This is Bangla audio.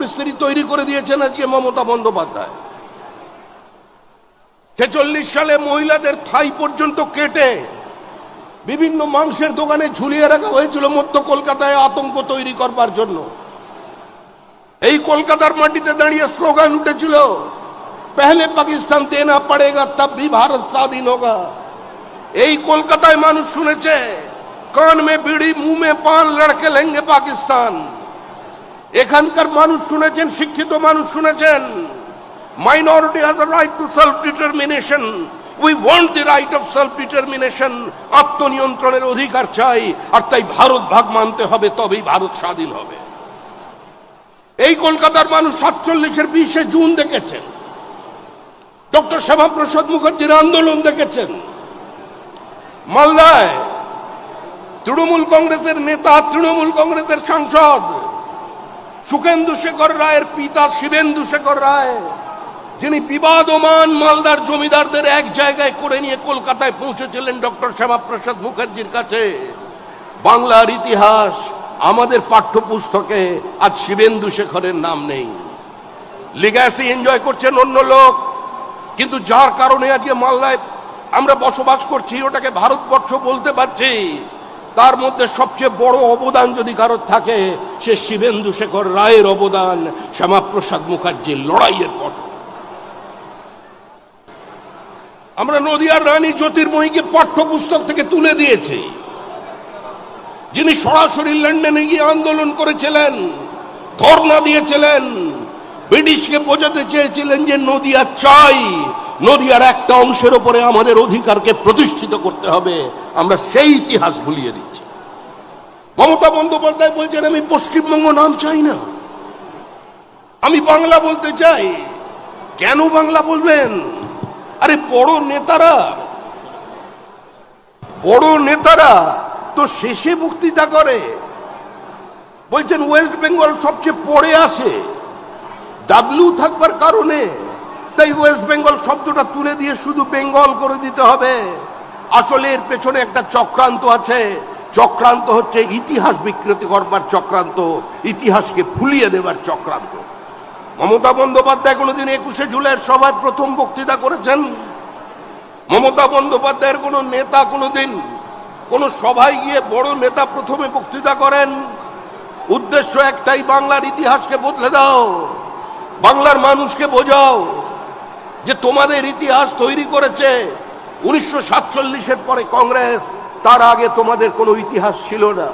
পরিস্থিতি তৈরি করে দিয়েছেন আজকে মমতা বন্দ্যোপাধ্যায়। ছেচল্লিশ সালে মহিলাদের থাই পর্যন্ত কেটে বিভিন্ন মাংসের দোকানে ঝুলিয়ে রাখা হয়েছিল মধ্য কলকাতায় আতঙ্ক তৈরি করবার জন্য। এই কলকাতার মাটিতে দাঁড়িয়ে স্লোগান উঠেছিল, পহলে পাকিস্তান দেনা পড়েগা তব ভি ভারত স্বাধীন হোগা। এই কলকাতায় মানুষ শুনেছে, কান মে বিড়ি মুখ মে পান, লড়কে লেঙ্গে পাকিস্তান। এখানকার মানুষ শুনেছেন, শিক্ষিত মানুষ শুনেছেন। Minority has right to self determination we want the right of self determination আত্মনিয়ন্ত্রণের অধিকার চাই, আর তাই ভারত ভাগ মানতে হবে, তবেই ভারত স্বাধীন হবে। এই কলকাতার মানুষ সাতচল্লিশের বিশে জুন দেখেছেন। ডক্টর শ্যামাপ্রসাদ মুখার্জির আন্দোলন দেখেছেন। মালদায় তৃণমূল কংগ্রেসের নেতা, তৃণমূল কংগ্রেসের সাংসদ সুখেন্দু শেখর রায়ের পিতা শিবেন্দু শেখর রায়, যিনি বিবাদমান মালদার জমিদারদের এক জায়গায় করে নিয়ে কলকাতায় পৌঁছেছিলেন ডক্টর শ্যামাপ্রসাদ মুখার্জির কাছে। বাংলার ইতিহাস আমাদের পাঠ্যপুস্তকে আজ শিবেন্দু শেখরের নাম নেই। লিগাসি এনজয় করছেন অন্য লোক, কিন্তু যার কারণে আজকে মালদায় আমরা বসবাস করছি, ওটাকে ভারতবর্ষ বলতে পারছি। তার মধ্যে সবচেয়ে বড় অবদান যদি কারোর থাকে সে শিবেন্দু শেখর রায়ের অবদান শ্যামাপ্রসাদ মুখার্জির লড়াইয়ের ফসল আমরা নদিয়ার রানী জ্যোতির্ময়ীকে পাঠ্যপুস্তক থেকে তুলে দিয়েছি। যিনি সরাসরি লন্ডনে গিয়ে আন্দোলন করেছিলেন, ধর্ণা দিয়েছিলেন, ব্রিটিশকে বোঝাতে চেয়েছিলেন যে নদিয়া চাই, নদিয়ার একটা অংশের উপরে আমাদের অধিকারকে প্রতিষ্ঠিত করতে হবে। আমরা সেই ইতিহাস ভুলিয়ে দিচ্ছি। মমতা বন্দ্যোপাধ্যায় বলছেন, আমি পশ্চিমবঙ্গ নাম চাই না। আমি বাংলা বলতে চাই। কেন বাংলা বলবেন? আরে, বড় নেতারা বড় নেতারা তো শেষে বক্তৃতা করে। বলছেন, ওয়েস্ট বেঙ্গল সবচেয়ে পরে আসে ডাব্লিউ থাকবার কারণে। তাই ওয়েস্ট বেঙ্গল শব্দটা তুলে দিয়ে শুধু বেঙ্গল করে দিতে হবে। আসলে এর পেছনে একটা চক্রান্ত আছে। চক্রান্ত হচ্ছে ইতিহাস বিকৃতি করবার চক্রান্ত, ইতিহাসকে ফুলিয়ে দেবার চক্রান্ত। মমতা বন্দ্যোপাধ্যায় কোনোদিন একুশে জুলাইয়ের সভায় প্রথম বক্তৃতা করেছেন? মমতা বন্দ্যোপাধ্যায়ের কোন নেতা কোনোদিন কোন সভায় গিয়ে বড় নেতা প্রথমে বক্তৃতা করেন? উদ্দেশ্য একটাই, বাংলার ইতিহাসকে বদলে দাও, বাংলার মানুষকে বোঝাও যে তোমাদের ইতিহাস তৈরি করেছে উনিশশো সাতচল্লিশের পরে কংগ্রেস। তার আগে তোমাদের কোনো ইতিহাস ছিল না।